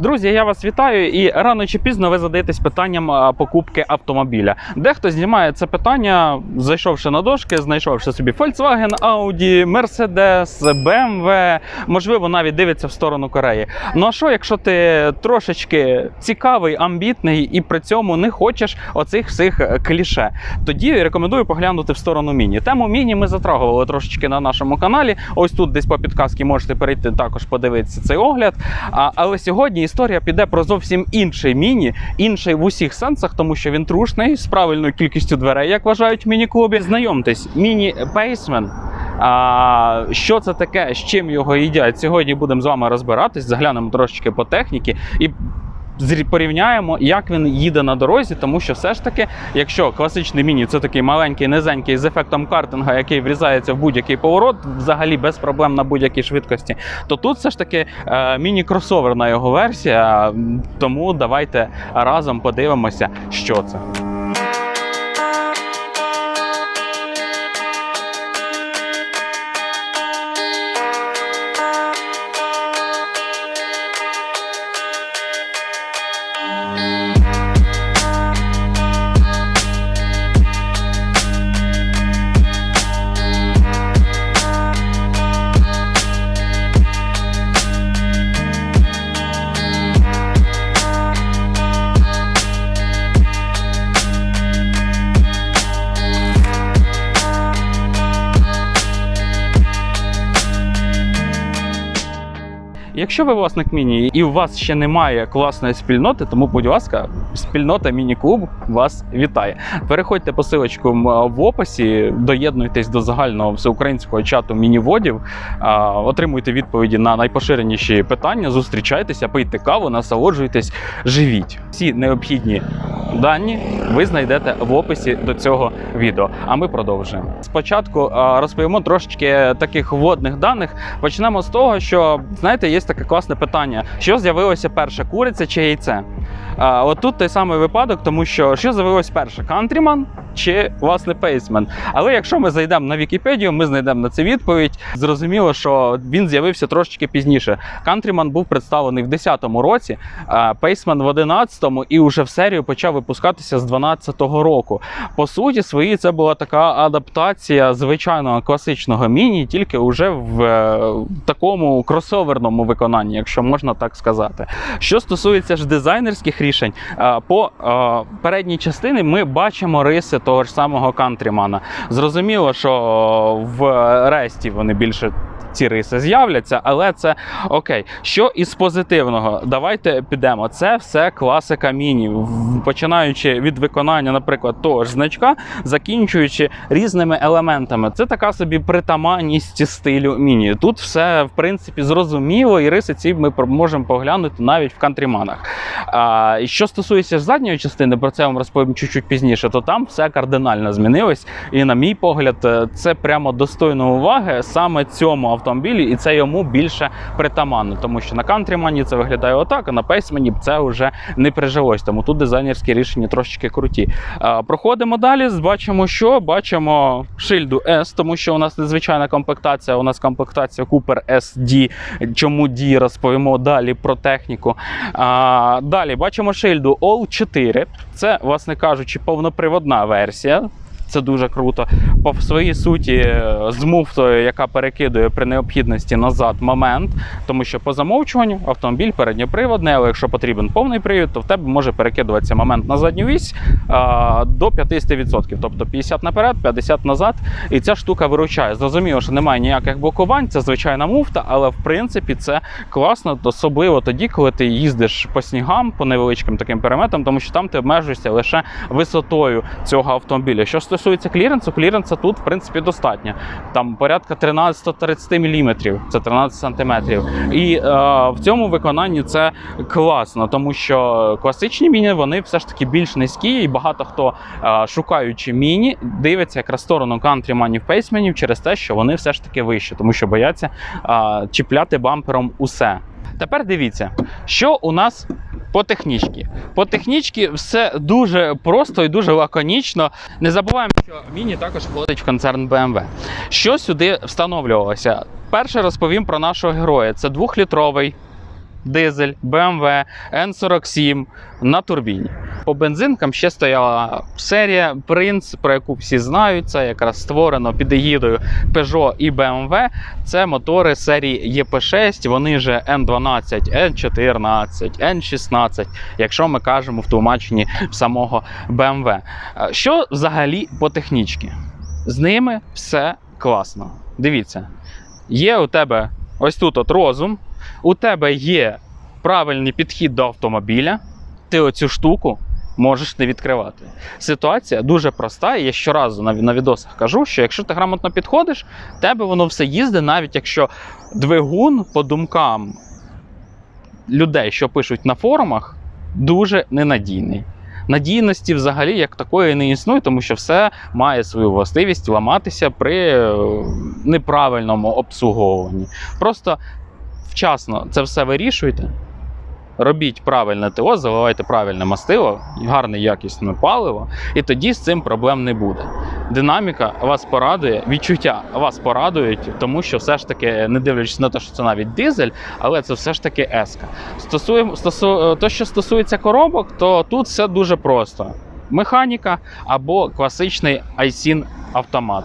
Друзі, я вас вітаю і рано чи пізно ви задаєтесь питанням покупки автомобіля. Дехто знімає це питання, зайшовши на дошки, знайшовши собі Volkswagen, Audi, Mercedes, BMW, можливо, навіть дивиться в сторону Кореї. Ну а що, якщо ти трошечки цікавий, амбітний і при цьому не хочеш оцих всіх е, кліше? Тоді рекомендую поглянути в сторону міні. Тему міні ми затрагували трошечки на нашому каналі. Ось тут десь по підказці можете перейти також подивитися цей огляд. Але сьогодні історія піде про зовсім інший міні, інший в усіх сенсах, тому що він трушний з правильною кількістю дверей, як вважають міні-клубі. Знайомтесь, міні Пейсмен. А, що це таке, з чим його їдять? Сьогодні будемо з вами розбиратись, заглянемо трошечки по техніці і. Порівняємо, як він їде на дорозі, тому що все ж таки, якщо класичний міні це такий маленький, низенький з ефектом картинга, який врізається в будь-який поворот, взагалі без проблем на будь-якій швидкості, то тут все ж таки е, міні-кросоверна його версія. Тому давайте разом подивимося, що це. Якщо ви власник міні і у вас ще немає класної спільноти, тому, будь ласка, спільнота міні-клуб вас вітає. Переходьте по силочку в описі, доєднуйтесь до загального всеукраїнського чату мініводів, отримуйте відповіді на найпоширеніші питання, зустрічайтеся, пийте каву, насолоджуйтесь, живіть. Всі необхідні дані ви знайдете в описі до цього відео. А ми продовжуємо. Спочатку розповімо трошечки таких вводних даних. Почнемо з того, що знаєте, є таке класне питання: що з'явилося перше, куриця чи яйце? От тут той самий випадок, тому що що з'явилось перше: Countryman чи власне Paceman? Але якщо ми зайдемо на Вікіпедію, ми знайдемо на це відповідь. Зрозуміло, що він з'явився трошечки пізніше. Countryman був представлений в 10-му році, Paceman в 11-му і вже в серію почав випускатися з 12-го року. По суті, своїй це була така адаптація звичайного класичного міні, тільки вже в е, такому кросоверному виконанні, якщо можна так сказати. Що стосується ж дизайнерських рішень, по передній частині ми бачимо риси того ж самого Кантрімана. Зрозуміло, що в ресті вони більше. Ці риси з'являться, але це окей. Що із позитивного? Давайте підемо. Це все класика міні, починаючи від виконання, наприклад, того ж значка, закінчуючи різними елементами. Це така собі притаманність стилю міні. Тут все в принципі зрозуміло, і риси ці ми можемо поглянути навіть в кантріманах. А, що стосується задньої частини, про це я вам розповім чуть-чуть пізніше, то там все кардинально змінилось. І на мій погляд, е, це прямо достойно уваги саме цьому автомобілі, і це йому більше притаманно, тому що на кантрімані це виглядає отак, а на пейсмені це вже не прижилось. Тому тут дизайнерські рішення трошечки круті. Проходимо далі. Бачимо, що бачимо шильду S, тому що у нас незвичайна комплектація. У нас комплектація Cooper SD. Чому D, розповімо далі про техніку. Далі бачимо шильду All 4. Це, власне кажучи, повноприводна версія. Це дуже круто. По своїй суті, е, з муфтою, яка перекидує при необхідності назад момент, тому що по замовчуванню автомобіль передньоприводний, але якщо потрібен повний привід, то в тебе може перекидуватися момент на задню вісь а, до 50%, тобто 50 наперед, 50 назад. І ця штука виручає. Зрозуміло, що немає ніяких блокувань, це звичайна муфта, але в принципі це класно, особливо тоді, коли ти їздиш по снігам, по невеличким таким переметам, тому що там ти обмежуєшся лише висотою цього автомобіля. Що стосується кліренсу, кліренса тут в принципі достатньо. Там порядка 13-30 мм, це 13 сантиметрів. І е, в цьому виконанні це класно, тому що класичні міні вони все ж таки більш низькі, і багато хто е, шукаючи міні, дивиться якраз сторону кантріманів пейсменів через те, що вони все ж таки вищі, тому що бояться е, чіпляти бампером усе. Тепер дивіться, що у нас по технічці. По технічці все дуже просто і дуже лаконічно. Не забуваємо, що міні також входить в концерн BMW. Що сюди встановлювалося? Перше розповім про нашого героя. Це двохлітровий дизель, BMW, N47 на турбіні. По бензинкам ще стояла серія Prince, про яку всі знають. Це якраз створено під егідою Peugeot і BMW. Це мотори серії EP6, вони же N12, N14, N16, якщо ми кажемо в тлумаченні самого BMW. Е, Що взагалі по технічці? З ними все класно. Дивіться, є у тебе ось тут от розум, у тебе є правильний підхід до автомобіля, ти оцю штуку можеш не відкривати. Ситуація дуже проста, і я щоразу на, на відосах кажу, що якщо ти грамотно підходиш, тебе воно все їздить, навіть якщо двигун по думкам людей, що пишуть на форумах, дуже ненадійний. Надійності взагалі як такої не існує, тому що все має свою властивість ламатися при е, неправильному обслуговуванні. Просто вчасно це все вирішуйте. Робіть правильне ТО, заливайте правильне мастило, гарне якісне паливо, і тоді з цим проблем не буде. Динаміка вас порадує, відчуття вас порадують, тому що все ж таки, не дивлячись на те, що це навіть дизель, але це все ж таки еска. Стосуємо стосу, то, що стосується коробок, то тут все дуже просто: механіка або класичний ISIN автомат,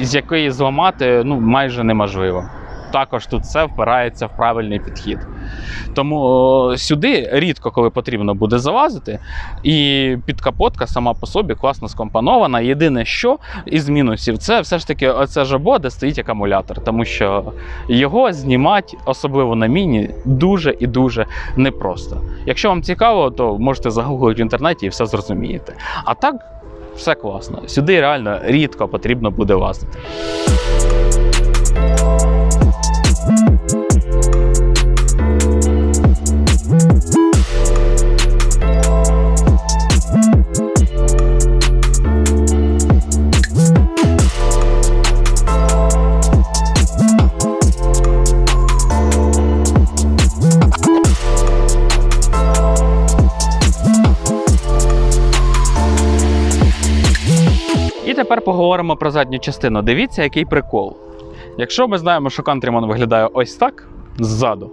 з якої зламати ну, майже неможливо. Також тут все впирається в правильний підхід. Тому сюди рідко коли потрібно буде залазити, і підкапотка сама по собі класно скомпонована. Єдине, що із мінусів, це все ж таки оце жабо, де стоїть акумулятор, тому що його знімати, особливо на міні, дуже і дуже непросто. Якщо вам цікаво, то можете загуглити в інтернеті і все зрозумієте. А так. Все класно. Сюди реально рідко потрібно буде лазити. Тепер поговоримо про задню частину. Дивіться, який прикол. Якщо ми знаємо, що Countryman виглядає ось так ззаду,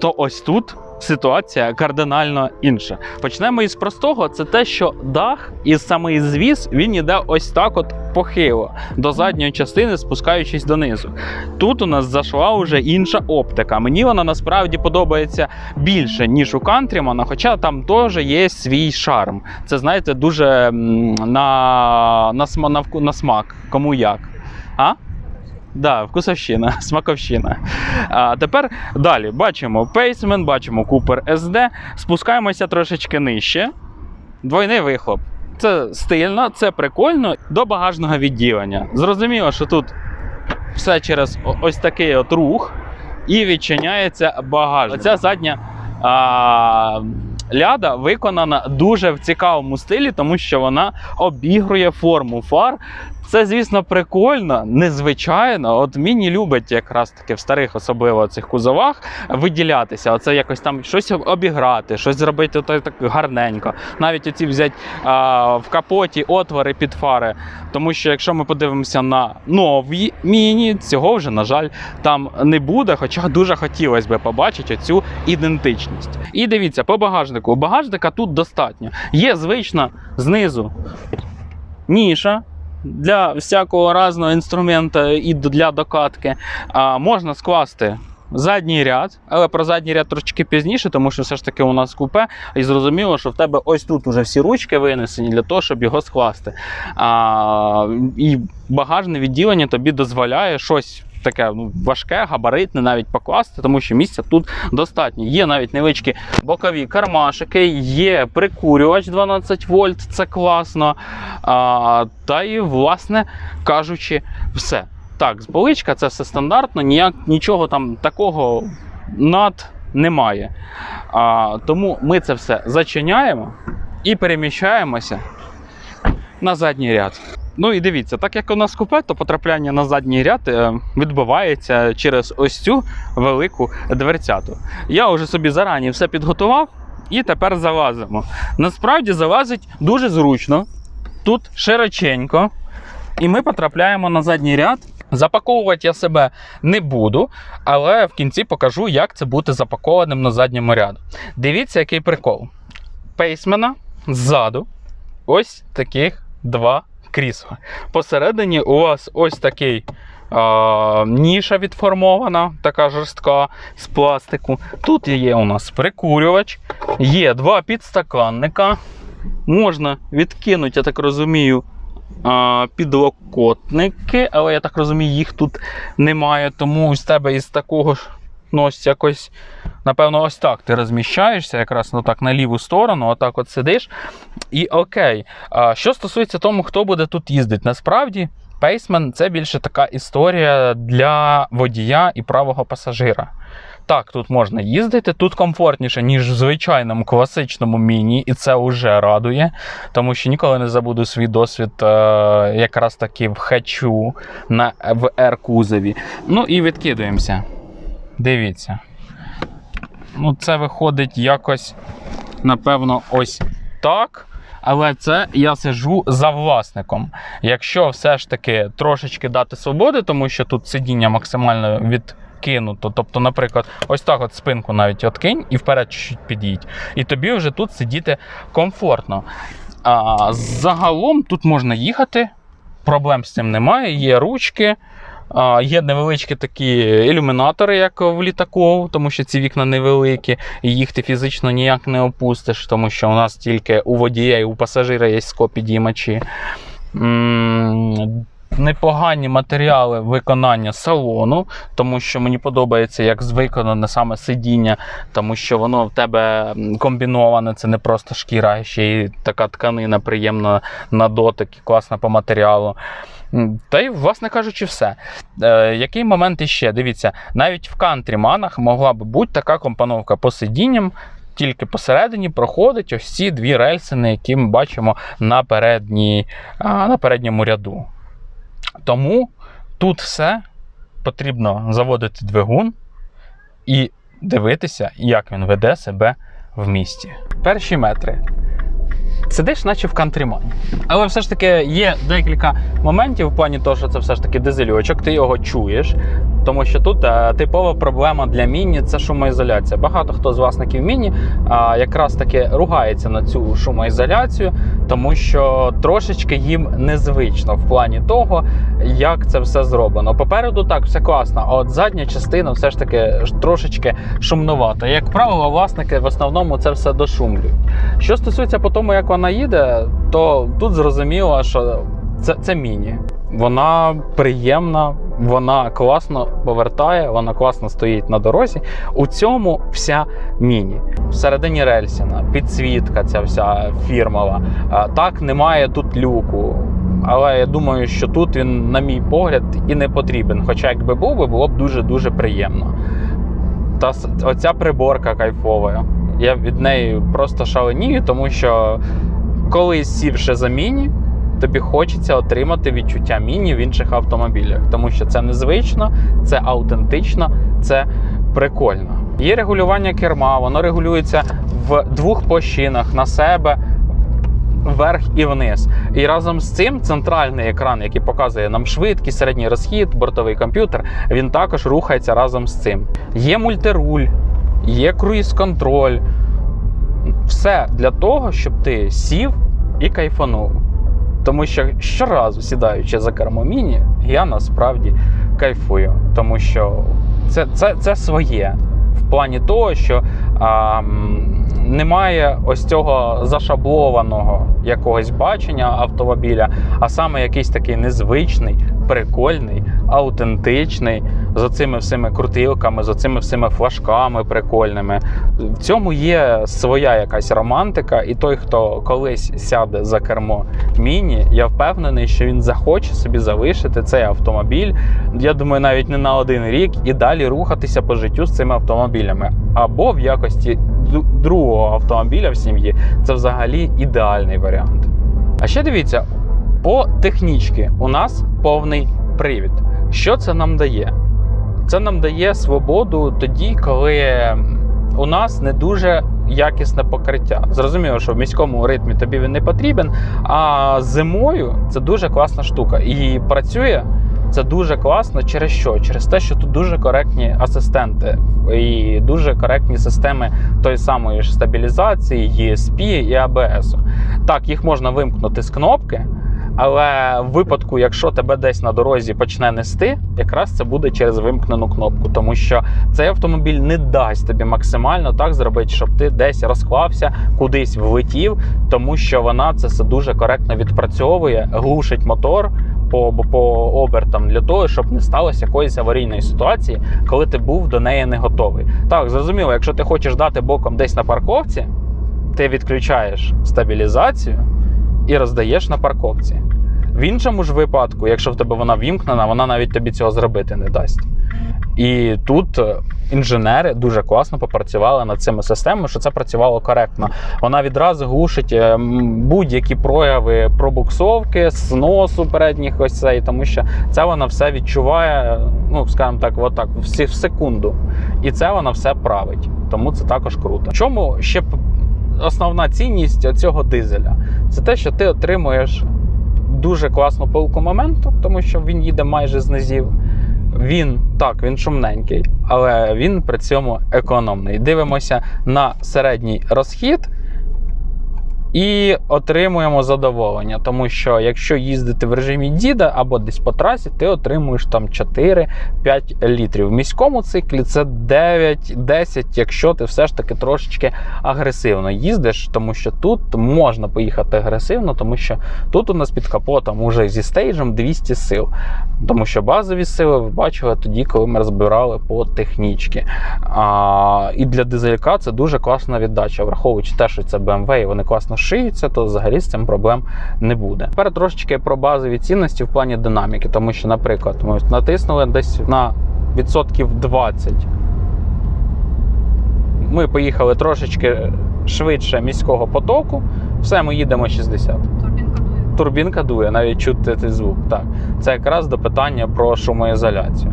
то ось тут ситуація кардинально інша. Почнемо із простого: це те, що дах і самий звіз він іде ось так, от похило до задньої частини, спускаючись донизу. Тут у нас зайшла вже інша оптика. Мені вона насправді подобається більше, ніж у Countryman, хоча там теж є свій шарм. Це знаєте, дуже на, на, на, на смак, кому як. А? Да, вкусовщина, смаковщина. А тепер далі бачимо пейсмен, бачимо Cooper SD. Спускаємося трошечки нижче. Двойний вихлоп. Це стильно, це прикольно до багажного відділення. Зрозуміло, що тут все через ось такий от рух і відчиняється багажник. Оця задня а, ляда виконана дуже в цікавому стилі, тому що вона обігрує форму фар. Це, звісно, прикольно, незвичайно. От міні любить якраз таки в старих, особливо цих кузовах, виділятися. Оце якось там щось обіграти, щось зробити так, так гарненько. Навіть оці взяти а, в капоті отвори під фари. Тому що якщо ми подивимося на нові міні, цього вже, на жаль, там не буде. Хоча дуже хотілося б побачити цю ідентичність. І дивіться, по багажнику. Багажника тут достатньо. Є звична знизу ніша. Для всякого разного інструмента і для докатки можна скласти задній ряд, але про задній ряд трошки пізніше, тому що все ж таки у нас купе, і зрозуміло, що в тебе ось тут уже всі ручки винесені для того, щоб його скласти. А, і багажне відділення тобі дозволяє щось. Таке ну, важке, габаритне навіть покласти, тому що місця тут достатньо. Є навіть невеличкі бокові кармашики, є прикурювач 12 вольт, це класно. А, та і, власне кажучи, все. Так, з поличка це все стандартно, ніяк, нічого там такого над немає. А, тому ми це все зачиняємо і переміщаємося на задній ряд. Ну і дивіться, так як у нас купе, то потрапляння на задній ряд е, відбувається через ось цю велику дверцяту. Я вже собі зарані все підготував і тепер залазимо. Насправді залазить дуже зручно, тут широченько, і ми потрапляємо на задній ряд Запаковувати я себе не буду, але в кінці покажу, як це бути запакованим на задньому ряду. Дивіться, який прикол. Пейсмена ззаду ось таких два крісла. Посередині у вас ось такий ніша відформована, така жорстка з пластику. Тут є у нас прикурювач, є два підстаканника. Можна відкинути, я так розумію, підлокотники, але я так розумію, їх тут немає. Тому з тебе із такого ж ну, ось якось, напевно, ось так ти розміщаєшся, якраз ну, так, на ліву сторону, отак от сидиш. І окей. А, що стосується тому, хто буде тут їздити, насправді. Пейсмен це більше така історія для водія і правого пасажира. Так, тут можна їздити, тут комфортніше, ніж в звичайному класичному міні, і це вже радує, тому що ніколи не забуду свій досвід е, якраз таки в хачу на в R-кузові. Ну і відкидуємося. Дивіться. Ну, це виходить якось, напевно, ось так. Але це я сижу за власником. Якщо все ж таки трошечки дати свободи, тому що тут сидіння максимально відкинуто. Тобто, наприклад, ось так от спинку навіть откинь і вперед чуть під'їдь. І тобі вже тут сидіти комфортно. А, Загалом тут можна їхати, проблем з цим немає. Є ручки. Є невеличкі такі ілюмінатори, як в літаку, тому що ці вікна невеликі, і їх ти фізично ніяк не опустиш, тому що у нас тільки у водія і у пасажира є скопідіймачі. Непогані матеріали виконання салону, тому що мені подобається, як виконане саме сидіння, тому що воно в тебе комбіноване, це не просто шкіра, а ще й така тканина приємна на дотик і класна по матеріалу. Та й, власне кажучи, все. Е, Який момент іще? Дивіться, навіть в кантріманах могла б бути така компоновка по сидінням, тільки посередині проходить ось ці дві рельси, які ми бачимо на, передній, на передньому ряду. Тому тут все потрібно заводити двигун і дивитися, як він веде себе в місті. Перші метри. Сидиш, наче в кантрімані. Але все ж таки є декілька моментів в плані того, що це все ж таки дизельочок, ти його чуєш. Тому що тут а, типова проблема для міні це шумоізоляція. Багато хто з власників міні а, якраз таки ругається на цю шумоізоляцію, тому що трошечки їм незвично в плані того, як це все зроблено. Попереду так все класно, а от задня частина все ж таки трошечки шумновата. Як правило, власники в основному це все дошумлюють. Що стосується по тому, як вона їде, то тут зрозуміло, що це, це міні. Вона приємна, вона класно повертає, вона класно стоїть на дорозі. У цьому вся міні. Всередині рельсіна, підсвітка, ця вся фірмова. Так, немає тут люку. Але я думаю, що тут він, на мій погляд, і не потрібен. Хоча, якби був, би, було б дуже-дуже приємно. Та оця приборка кайфова. Я від неї просто шаленію, тому що коли сівши за міні, тобі хочеться отримати відчуття міні в інших автомобілях, тому що це незвично, це аутентично, це прикольно. Є регулювання керма, воно регулюється в двох площинах на себе. Вверх і вниз. І разом з цим центральний екран, який показує нам швидкість, середній розхід, бортовий комп'ютер, він також рухається разом з цим. Є мультируль, є круїз-контроль. Все для того, щоб ти сів і кайфанув. Тому що щоразу сідаючи за кермо міні, я насправді кайфую, тому що це це, це своє. В плані того, що а, немає ось цього зашаблованого якогось бачення автомобіля, а саме якийсь такий незвичний, прикольний, аутентичний, з оцими всіми крутилками, з оцими всіми флажками прикольними. В цьому є своя якась романтика, і той, хто колись сяде за кермо міні, я впевнений, що він захоче собі залишити цей автомобіль. Я думаю, навіть не на один рік і далі рухатися по життю з цими автомобілями. Або в якості другого автомобіля в сім'ї це взагалі ідеальний варіант. А ще дивіться, по технічки у нас повний привід. Що це нам дає? Це нам дає свободу тоді, коли у нас не дуже якісне покриття. Зрозуміло, що в міському ритмі тобі він не потрібен. А зимою це дуже класна штука. І працює Це дуже класно. Через що? Через те, що тут дуже коректні асистенти і дуже коректні системи тої самої ж стабілізації, ESP і ABS. Так, їх можна вимкнути з кнопки. Але в випадку, якщо тебе десь на дорозі почне нести, якраз це буде через вимкнену кнопку, тому що цей автомобіль не дасть тобі максимально так зробити, щоб ти десь розклався, кудись влетів, тому що вона це все дуже коректно відпрацьовує, глушить мотор по, по обертам для того, щоб не сталося якоїсь аварійної ситуації, коли ти був до неї не готовий. Так, зрозуміло, якщо ти хочеш дати боком десь на парковці, ти відключаєш стабілізацію і роздаєш на парковці. В іншому ж випадку, якщо в тебе вона вімкнена, вона навіть тобі цього зробити не дасть. І тут е, інженери дуже класно попрацювали над цими системами, що це працювало коректно. Вона відразу глушить е, будь-які прояви пробуксовки, зносу передніх ось цей, тому що це вона все відчуває, ну скажімо так, отак, в секунду. І це вона все править. Тому це також круто. Чому ще основна цінність цього дизеля? Це те, що ти отримуєш дуже класну пилку моменту, тому що він їде майже з низів. Він так, він шумненький, але він при цьому економний. Дивимося на середній розхід і отримуємо задоволення. Тому що якщо їздити в режимі діда або десь по трасі, ти отримуєш там 4-5 літрів. В міському циклі це 9-10, якщо ти все ж таки трошечки агресивно їздиш, тому що тут можна поїхати агресивно, тому що тут у нас під капотом уже зі стейджем 200 сил. Тому що базові сили ви бачили тоді, коли ми розбирали по технічці. А, і для дизелька це дуже класна віддача, враховуючи те, що це BMW і вони класно шиються, то взагалі з цим проблем не буде. Тепер трошечки про базові цінності в плані динаміки, тому що, наприклад, ми натиснули десь на відсотків 20. Ми поїхали трошечки швидше міського потоку. Все, ми їдемо 60 Турбінка дує. турбінка дує, навіть чути цей звук. Так. Це якраз до питання про шумоізоляцію.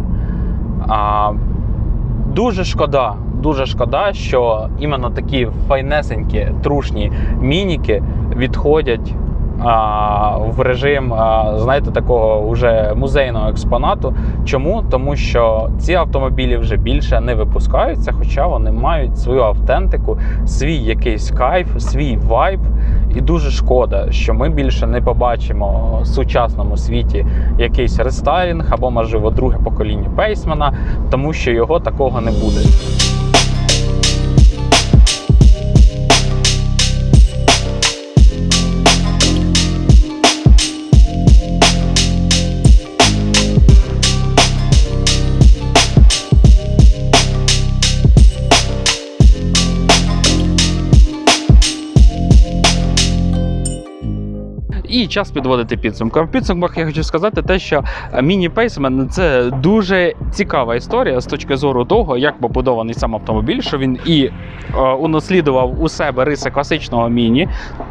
А, дуже шкода, дуже шкода, що іменно такі файнесенькі, трушні мініки відходять в режим, знаєте, такого уже музейного експонату. Чому? Тому що ці автомобілі вже більше не випускаються, хоча вони мають свою автентику, свій якийсь кайф, свій вайб. І дуже шкода, що ми більше не побачимо в сучасному світі якийсь рестайлінг або, можливо, друге покоління пейсмена, тому що його такого не буде. І час підводити підсумку. В підсумках я хочу сказати те, що міні пейсмен це дуже цікава історія з точки зору того, як побудований сам автомобіль, що він і е, унаслідував у себе риси класичного міні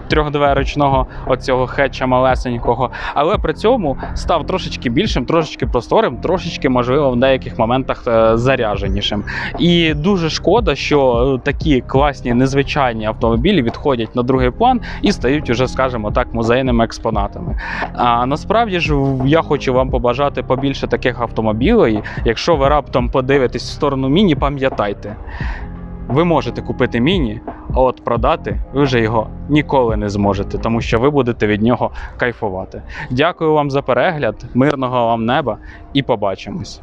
трьохдверочного оцього хетча малесенького, але при цьому став трошечки більшим, трошечки просторим, трошечки можливо в деяких моментах е, заряженішим. І дуже шкода, що е, такі класні незвичайні автомобілі відходять на другий план і стають уже, скажімо так, музейними експонатами. А насправді ж я хочу вам побажати побільше таких автомобілей. Якщо ви раптом подивитесь в сторону міні, пам'ятайте. Ви можете купити міні, а от продати ви вже його ніколи не зможете, тому що ви будете від нього кайфувати. Дякую вам за перегляд, мирного вам неба і побачимось.